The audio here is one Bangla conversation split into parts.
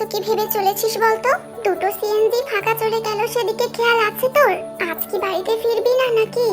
এত কি ভেবে চলেছিস বলতো? দুটো সিএনজি ফাঁকা চলে গেল, সেদিকে খেয়াল আছে তোর? আজ কি বাড়িতে ফিরবি না নাকি?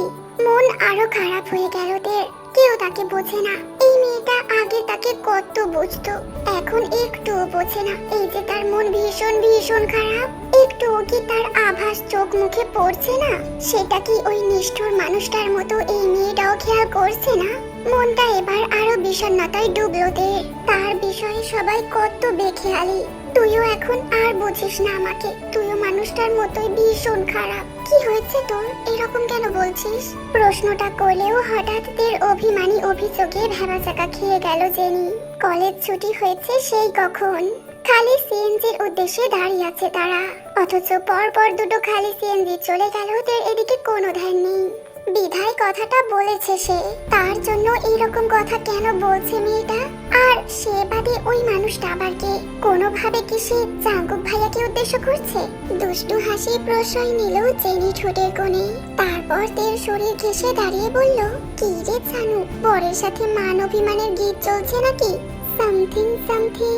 মন আরও খারাপ হয়ে গেল ওদের। কেউ তাকে বোঝে না। এই মেয়েটা আগে তাকে কত বুঝতো, এখন একটুও বোঝে না। এই যে তার মন ভীষণ ভীষণ খারাপ একটু কি তার আভাস চোখ মুখে পড়ছে না? সেটা কি ওই নিষ্ঠুর মানুষটার মতো এই মেয়েটাও খেয়াল করছে না? মনটা এবার আরও বিষণ্ণতায় ডুবলো দে তার বিষয়ে সবাই কত বেখেয়ালি। তুইও এখন আর বুঝিস না আমাকে। তুইও মানুষটার মতোই ভীষণ খারাপ। কি হয়েছে তোর? এরকম কেন বলছিস? প্রশ্নটা করলেও হঠাৎ দের অভিমানী অভিযোগে ভেবাচাকা খেয়ে গেল জেনি। কলেজ ছুটি হয়েছে সেই কখন। খালি সিএনজির উদ্দেশ্যে দাঁড়িয়ে আছে তারা। অথচ পর পর দুটো খালি সিএনজি চলে গেল ওদের এদিকে কোনো ধ্যান নেই। বিধায় কথাটা বলেছে সে। তার জন্য এইরকম কথা কেন বলছে মেয়েটা? আর সে বাদে ওই মানুষটা আবার কে? কোনোভাবে কি সে জাঙ্গুক ভাইয়াকে উদ্দেশ্য করছে? দুষ্টু হাসি প্রশ্রয় নিল জেনি ঠোঁটের কোণে। তারপর তের শরীর ঘেসে দাঁড়িয়ে বলল, কি রে জানু, বরের সাথে মান অভিমানের গীত চলছে নাকি? Something something.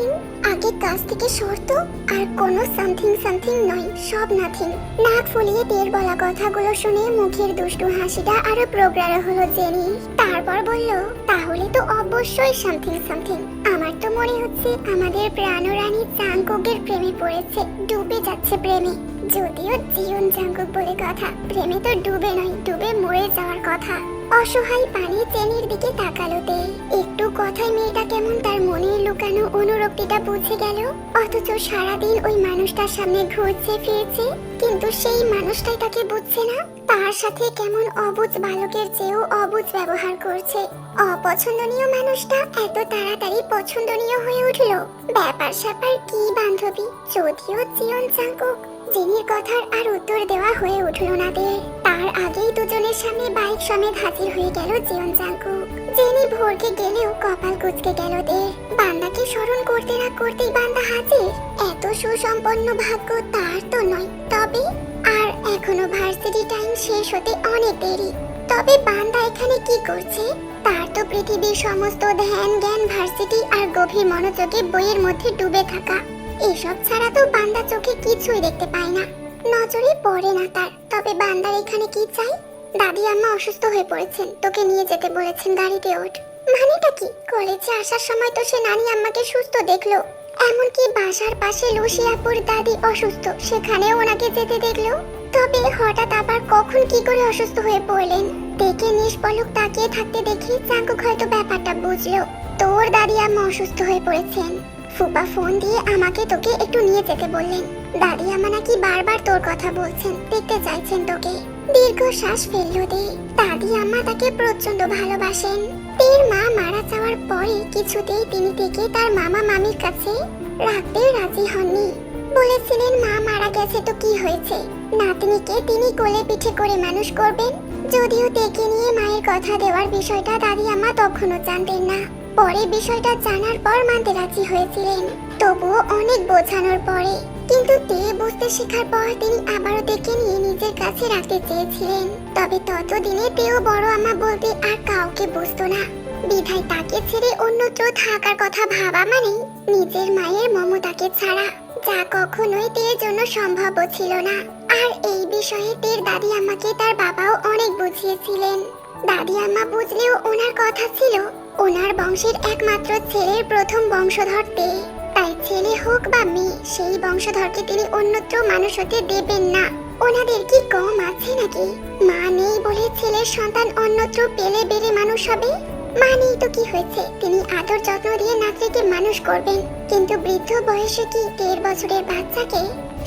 আগে কাজ থেকে সরতো, আর কোনো সামথিং সামথিং নয়, সব নাথিং। নাক ফুলিয়ে তের বলা কথাগুলো শুনে মুখের দুষ্টু হাসিটা আরও প্রগাঢ় হলো জেনি। তারপর বলল, তাহলে তো অবশ্যই সামথিং সামথিং। আমার তো মনে হচ্ছে আমাদের প্রাণরানী চাঙ্কুকের প্রেমে পড়েছে, ডুবে যাচ্ছে প্রেমে। যদিও জীবন জাঙ্কুক বলে কথা, প্রেমে তো ডুবে নয়, ডুবে মরে যাওয়ার কথা। অসহায় পানি চেনির দিকে তাকালো তে। একটু কথায় মেয়েটা কেমন তার মনে লুকানো অনুরক্তিটা বুঝে গেল? অথচ সারাদিন ওই মানুষটার সামনে ঘুরছে, ফিরছে, কিন্তু সেই মানুষটাই তাকে বুঝছে না। তার সাথে কেমন অবুঝ বালকের চেয়েও অবুঝ ব্যবহার করছে। অপছন্দনীয় মানুষটা এত তাড়াতাড়ি পছন্দনীয় হয়ে উঠল। ব্যাপার স্যাপার কি বান্ধবী? যদিও জীবন চাঙ্কুক জিনির কথার আর উত্তর দেওয়া হয়ে উঠল না দের তার আগেই দুজনের সামনে বাইক সমেত হাজির হয়ে গেল জীবন চাঙ্কু জেনি ভোরকে গেলেও কপাল কুচকে গেল দের বান্দাকে স্মরণ করতে না করতেই বান্দা হাজির। এত সুসম্পন্ন ভাগ্য তার তো নয়। তবে আর এখনও ভার্সিটি টাইম শেষ হতে অনেক দেরি। তবে বান্দা এখানে কি করছে? তার তো পৃথিবীর সমস্ত ধ্যান, জ্ঞান, ভার্সিটি আর গভীর মনোযোগে বইয়ের মধ্যে ডুবে থাকা। এসব ছাড়া তো বান্দা চোখে কিছুই দেখতে পায় না। নজরে পড়ে না তার। তবে বান্দার এখানে কি চাই? দাদি আম্মা অসুস্থ হয়ে পড়েছেন। তোকে নিয়ে যেতে বলেছেন গাড়িতে ওঠ। মানেটা কি? কলেজে আসার সময় তো সে নানি আম্মাকে সুস্থ দেখল। এমনকি বাসার পাশে লুসিয়াপুর দাদি অসুস্থ, সেখানেও ওনাকে যেতে দেখল। তবে হঠাৎ আবার কখন কি করে অসুস্থ হয়ে পড়লেন? দেখে নিষ্পলক তাকিয়ে থাকতে দেখে চাঙ্কুক হয়তো ব্যাপারটা বুঝলো। তোর দাদি আম্মা অসুস্থ হয়ে পড়েছেন। ফুপা ফোন দিয়ে আমাকে তোকে একটু নিয়ে যেতে বললেন। দাদি আমা নাকি বারবার তোর কথা বলছেন, দেখতে চাইছেন তোকে। দীর্ঘ শ্বাস দে দাদি আম্মা তাকে প্রচণ্ড ভালোবাসেন। তের মা মারা যাওয়ার পরে কিছুতেই তিনি থেকে তার মামা মামির কাছে রাখতে রাজি হননি। বলেছিলেন, মা মারা গেছে তো কি হয়েছে? নাতনিকে তিনি কোলে পিঠে করে মানুষ করবেন। যদিও তেকে নিয়ে মায়ের কথা দেওয়ার বিষয়টা দাদি আম্মা তখনও জানতেন না। পরে বিষয়টা জানার পর মানতে রাজি হয়েছিলেন। তবুও অনেক বোঝানোর পরে কিন্তু তে বুঝতে শেখার পর তিনি আবারও দেখে নিয়ে নিজের কাছে রাখতে চেয়েছিলেন। তবে ততদিনে তেও বড় আমা বলতে আর কাউকে বুঝতো না। বিধায় তাকে ছেড়ে অন্যত্র থাকার কথা ভাবা মানে নিজের মায়ের মমতাকে ছাড়া, যা কখনোই তের জন্য সম্ভব ছিল না। আর এই বিষয়ে তের দাদি আমাকে তার বাবাও অনেক বুঝিয়েছিলেন। দাদি আম্মা বুঝলেও ওনার কথা ছিল, ওনার বংশের একমাত্র ছেলের প্রথম বংশধর তে। তাই ছেলে হোক বা মেয়ে, সেই বংশধরকে তিনি অন্যত্র মানুষ হতে দেবেন না। ওনাদের কি কম আছে নাকি? মা নেই বলে ছেলের সন্তান অন্যত্র পেলে বেড়ে মানুষ হবে? মা নেই তো কি হয়েছে? তিনি আদর যত্ন দিয়ে নাতনিকে মানুষ করবেন। কিন্তু বৃদ্ধ বয়সে কি দেড় বছরের বাচ্চাকে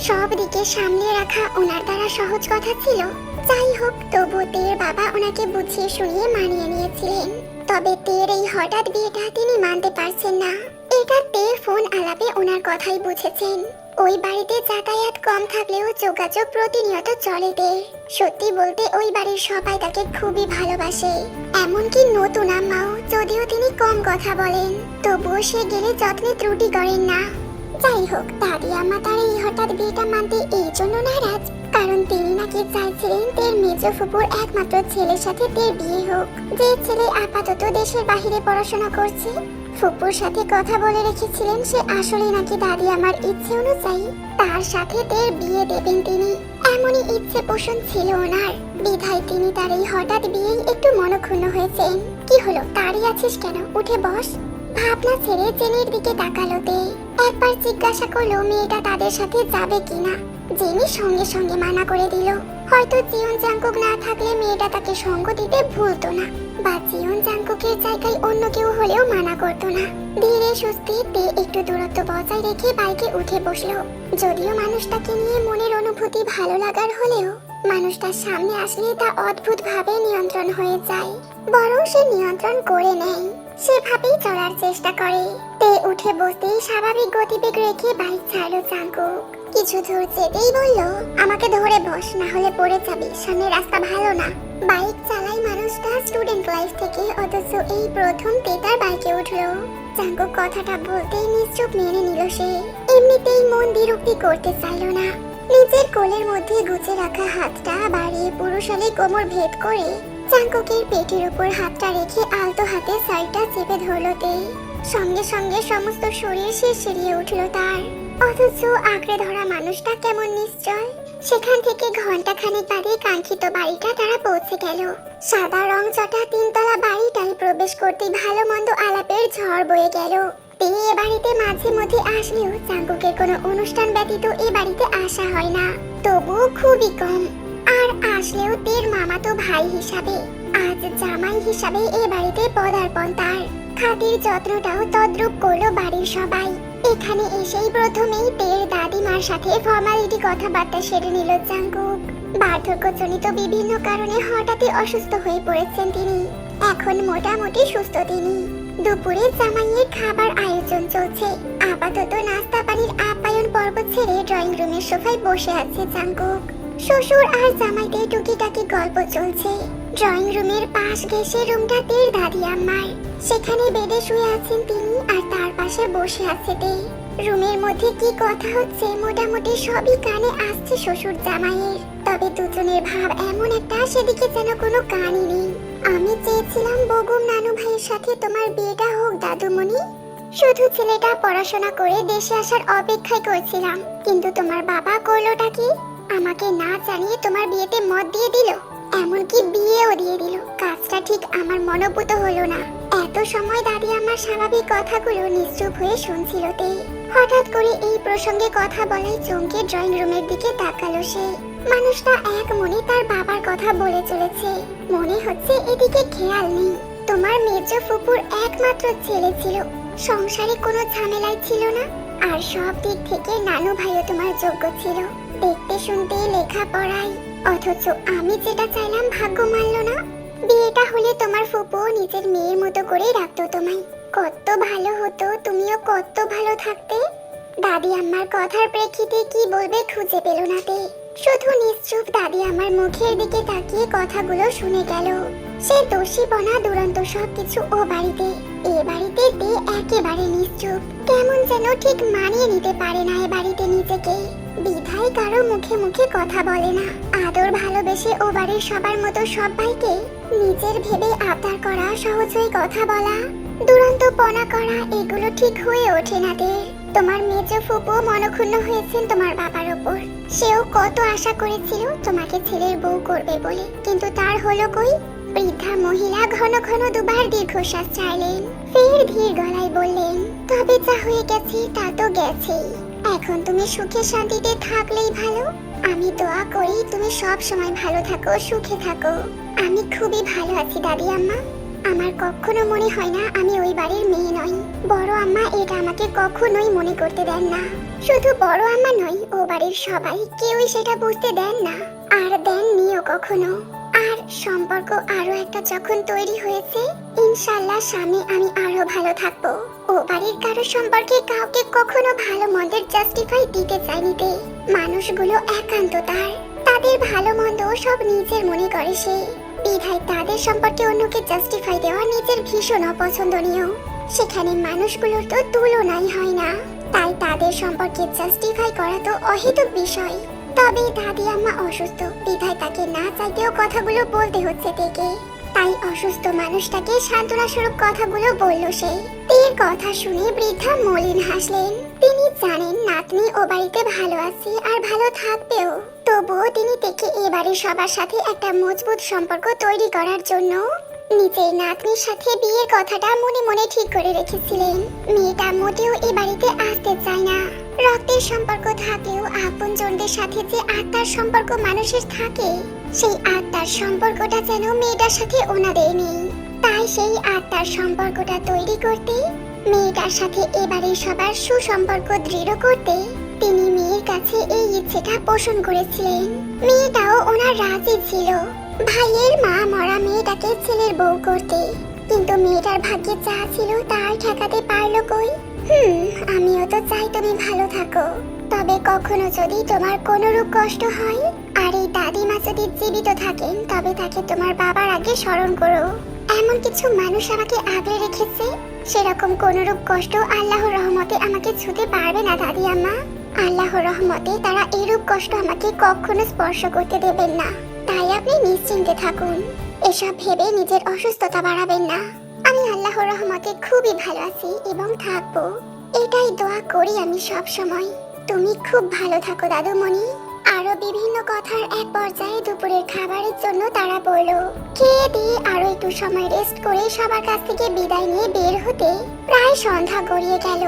সব দিকে সামনে রাখা ওনার দ্বারা সহজ কথা ছিল? যাই হোক, তবু তের বাবা ওনাকে বুঝিয়ে শুনিয়ে মানিয়ে নিয়েছিলেন। তবে তের এই হঠাৎ বিয়েটা তিনি মানতে পারছেন না। এটা তে ফোন আলাপে ওনার কথাই বুঝেছেন। ওই বাড়িতে যাতায়াত কম থাকলেও যোগাযোগ প্রতিনিয়ত চলে তে। সত্যি বলতে ওই বাড়ির সবাই তাকে খুবই ভালোবাসে। এমনকি নতুন আম্মাও, যদিও তিনি কম কথা বলেন, তবুও সে গেলে যত্নে ত্রুটি করেন না। যাই হোক, দাদি আম্মা তার এই হঠাৎ বিয়েটা মানতে এই জন্য নারাজ, কারণ তিনি নাকি চাইছিলেন তের মেজ ফুপুর একমাত্র ছেলের সাথে তের বিয়ে হোক। যে ছেলে আপাতত দেশের বাহিরে পড়াশোনা করছে ফুপুর সাথে কথা বলে রেখেছিলেন সে আসলে নাকি দাদি আমার ইচ্ছে অনুযায়ী। তার সাথে তের বিয়ে দেবেন তিনি। এমনই ইচ্ছে পোষণ ছিল ওনার। বিধায় তিনি তার এই হঠাৎ বিয়েই একটু মনক্ষুণ্ণ হয়েছেন। কি হলো? দাঁড়িয়ে আছিস কেন? উঠে বস। ভাবনা ছেড়ে জেনির দিকে তাকালো তে। একবার জিজ্ঞাসা করল, মেয়েটা তাদের সাথে যাবে কিনা? জেনি সঙ্গে সঙ্গে মানা করে দিল, হয়তো জিয়ন জাঙ্কুক না থাকলে মেয়েটা তাকে সঙ্গ দিতে ভুলতো না, বা জিয়ন জাঙ্কুকের জায়গায় অন্য কেউ হলেও মানা করতো না। ধীরে সুস্থে তে একটু দূরত্ব বজায় রেখে বাইকে উঠে বসল। যদিও মানুষটাকে নিয়ে মনের অনুভূতি ভালো লাগার হলেও, মানুষটার সামনে আসলে তা অদ্ভুত ভাবে নিয়ন্ত্রণ হয়ে যায়। বরং সে নিয়ন্ত্রণ করে নেয়, সেভাবেই চলার চেষ্টা করে। তে উঠে বসতেই স্বাভাবিক গতিবেগ রেখে বাইক ছাড়লো জাঙ্কুক। কিছু দূর যেতেই বলল, আমাকে ধরে বস না হলে পড়ে যাবি। সামনে রাস্তা ভালো না। বাইক চালাই মানুষটা স্টুডেন্ট লাইফ থেকে, অথচ এই প্রথম তেতার বাইকে উঠল। জাঙ্কুক কথাটা বলতেই নিশ্চুপ মেনে নিল সে। এমনিতেই মন বিরক্তি করতে চাইল না। নিজের কোলের মধ্যে গুছে রাখা হাতটা বাড়িয়ে পুরুষালী কোমর ভেদ করে চাঙ্কুকের পেটের উপর হাতটা রেখে আলতো হাতে সাইডটা চেপে ধরলো তে সঙ্গে সঙ্গে সমস্ত শরীর শিরশিরিয়ে উঠল তার। অথচ আঁকড়ে ধরা মানুষটা কেমন নিশ্চয়? সেখান থেকে ঘণ্টা খানেক বাদে কাঙ্ক্ষিত বাড়িটা তারা পৌঁছে গেল। সাদা রং চটা তিনতলা বাড়িটায় প্রবেশ করতে ভালো মন্দ আলাপের ঝড় বয়ে গেল। তে এ বাড়িতে মাঝে মধ্যে আসলেও চাঙ্কুকের কোনো অনুষ্ঠান ব্যতীত এ বাড়িতে আসা হয় না। তবুও খুবই কম। আর আসলেও তের মামাতো ভাই হিসাবে। আজ জামাই হিসাবে এ বাড়িতে পদার্পণ তার। খাতির যত্নটাও তদ্রূপ করল বাড়ির সবাই। এখানে এসেই প্রথমেই তের দাদিমার সাথে ফর্মালিটি কথাবার্তা সেরে নিল জাঙ্কুক। বার্ধক্যজনিত বিভিন্ন কারণে হঠাৎই অসুস্থ হয়ে পড়েছেন তিনি। এখন মোটামুটি সুস্থ তিনি। দুপুরে জামাইয়ের খাবার আয়োজন চলছে। আপাতত নাস্তা পানির আপ্যায়ন পর্ব ছেড়ে ড্রয়িং রুমের সোফায় বসে আছে জাঙ্কুক। শ্বশুর আর জামাইদের টুকিটাকি গল্প চলছে। ড্রয়িং রুমের পাশ ঘেসে রুমটা তের দাদি আম্মার। সেখানে বেডে শুয়ে আছেন তিনি আর তার পাশে বসে আছে তে। রুমের মধ্যে কি কথা হচ্ছে মোটামুটি সবই কানে আসছে শ্বশুর জামাইয়ের। তবে দুজনের ভাব এমন একটা সেদিকে যেন কোনো কানই নেই। আমি চেয়েছিলাম বগুম নানু ভাইয়ের সাথে তোমার বিয়েটা হোক, দাদুমণি। শুধু ছেলেটা পড়াশোনা করে দেশে আসার অপেক্ষায় করছিলাম। কিন্তু তোমার বাবা করলোটা কি? আমাকে না জানিয়ে তোমার বিয়েতে মত দিয়ে দিল? এমনকি বিয়েও দিয়ে দিল। কাজটা ঠিক আমার মনোভূত হলো না। এত সময় দাদি আমার স্বাভাবিক কথাগুলো নিশ্চুপ হয়ে শুনছিল তে। হঠাৎ করে এই প্রসঙ্গে কথা বলাই চমকে ড্রয়িং রুমের দিকে তাকালো সে। মানুষটা এক মনে তার বাবার কথা বলে চলেছে। মনে হচ্ছে এদিকে খেয়াল নেই। তোমার মেজ ফুপুর একমাত্র ছেলে ছিল। সংসারে কোনো ঝামেলাই ছিল না। আর সব দিক থেকে নানু ভাইও তোমার যোগ্য ছিল। দেখতে শুনতে লেখা পড়াই অথচ আমি যেটা চাইলাম ভাগ্য মানল না। বিয়েটা হলে তোমার ফুপু নিজের মেয়ের মতো করেই রাখতো তোমায়। কত ভালো হতো, তুমিও কত ভালো থাকতে। দাদি আমার কথার প্রেক্ষিতে কি বলবে খুঁজে পেল না তে। শুধু নিশ্চুপ দাদি আমার মুখের দিকে তাকিয়ে কথাগুলো শুনে গেল। সে দোষী বনা দুরন্ত সবকিছু ও বাড়িতে। এ বাড়িতে তে একেবারে নিশ্চুপ। কেমন যেন ঠিক মানিয়ে নিতে পারে না এ বাড়িতে নিজেকে। বিধায় কারও মুখে মুখে কথা বলে না। আদর ভালোবেসে ও বাড়ির সবার মতো সবাইকে নিজের ভেবে আবদার করা, সহজ হয়ে কথা বলা, দুরন্ত পনা করা, এগুলো ঠিক হয়ে ওঠে না তে তোমার মেজ ফুপু মনক্ষুণ্ণ হয়েছেন তোমার বাবার ওপর। সেও কত আশা করেছিল তোমাকে ছেলের বউ করবে বলে। কিন্তু তার হলো কই? বৃদ্ধা মহিলা ঘন ঘন দুবার দীর্ঘশ্বাস চাইলেন ফের ধীর গলায় বললেন, তবে যা হয়ে গেছে তা তো গেছেই। এখন তুমি সুখে শান্তিতে থাকলেই ভালো। আমি দোয়া করি তুমি সব সময় ভালো থাকো, সুখে থাকো। আমি খুবই ভালো আছি, দাদি আম্মা। আমার কখনো মনে হয় না আমি ওই বাড়ির মেয়ে নই। বড় আম্মা এটা আমাকে কখনোই মনে করতে দেন না। শুধু বড় আম্মা নয় ও বাড়ির সবাই কেউই সেটা বুঝতে দেন না। আর দেননিও কখনো। সম্পর্ক আরও একটা যখন তৈরি হয়েছে ইনশাল্লাহ সামনে আমি আরও ভালো থাকব। ও বাড়ির কারও সম্পর্কে কাউকে কখনো ভালো মন্দের জাস্টিফাই দিতে চাইনি তে মানুষগুলো একান্ত তার। তাদের ভালো মন্দ সব নিজের মনে করে সে। বিধায় তাদের সম্পর্কে অন্যকে জাস্টিফাই দেওয়া নিজের ভীষণ অপছন্দনীয়। সেখানে মানুষগুলোর তো তুলনাই হয় না। তাই তাদের সম্পর্কে জাস্টিফাই করা তো অহেতুক বিষয়। তবে দাদি আম্মা অসুস্থ। বিধায় তাকে না চাইতেও কথাগুলো বলতে হচ্ছে থেকে তাই অসুস্থ মানুষটাকে সান্ত্বনা স্বরূপ কথাগুলো বলল সে। এর কথা শুনে বৃদ্ধা মলিন হাসলেন। তিনি জানেন নাতনি ও বাড়িতে ভালো আছে আর ভালো থাকবেও। তবুও তিনি থেকে এবারে সবার সাথে একটা মজবুত সম্পর্ক তৈরি করার জন্য নিজের নাতনির সাথে বিয়ের কথাটা মনে মনে ঠিক করে রেখেছিলেন। মেয়েটা মোটেও এ বাড়িতে আসতে চায় না। রক্তের সম্পর্ক থাকলেও আপনজনদের সাথে যে আত্মার সম্পর্ক মানুষের থাকে, সেই আত্মার সম্পর্কটা যেন মেয়েটার সাথে ওনাদের নেই। তাই সেই আত্মার সম্পর্কটা তৈরি করতে, মেয়েটার সাথে এবারে সবার সুসম্পর্ক দৃঢ় করতে তিনি মেয়ের কাছে এই ইচ্ছেটা পোষণ করেছিলেন। মেয়েটাও ওনার রাজি ছিল। ভাইয়ের মা মরা মেয়েটাকে ছেলের বউ করতে। কিন্তু মেয়েটার ভাগ্যে যা ছিল তার ঠেকাতে পারল কই? হুম, আমিও তো চাই তুমি ভালো থাকো। তবে কখনো যদি তোমার কোনো রূপ কষ্ট হয়, আর এই দাদিমা যদি জীবিত থাকেন, তবে তাকে তোমার বাবার আগে স্মরণ করো। এমন কিছু মানুষ আমাকে আগলে রেখেছে? সেরকম কোনরূপ কষ্ট আল্লাহর রহমতে আমাকে ছুতে পারবে না দাদি আম্মা আল্লাহর রহমতে তারা এরূপ কষ্ট আমাকে কখনো স্পর্শ করতে দেবেন না। তাই আপনি নিশ্চিন্তে থাকুন। এসব ভেবে নিজের অসুস্থতা বাড়াবেন না। আমি আল্লাহর রহমতে খুবই ভালো আছি এবং থাকব। এটাই দোয়া করি আমি সব সময়। তুমি খুব ভালো থাকো, দাদুমণি। আরও বিভিন্ন কথার এক পর্যায়ে দুপুরের খাবারের জন্য তারা বলল খেয়ে দিয়ে আরও একটু সময় রেস্ট করে সবার কাছ থেকে বিদায় নিয়ে বের হতে? প্রায় সন্ধ্যা গড়িয়ে গেল।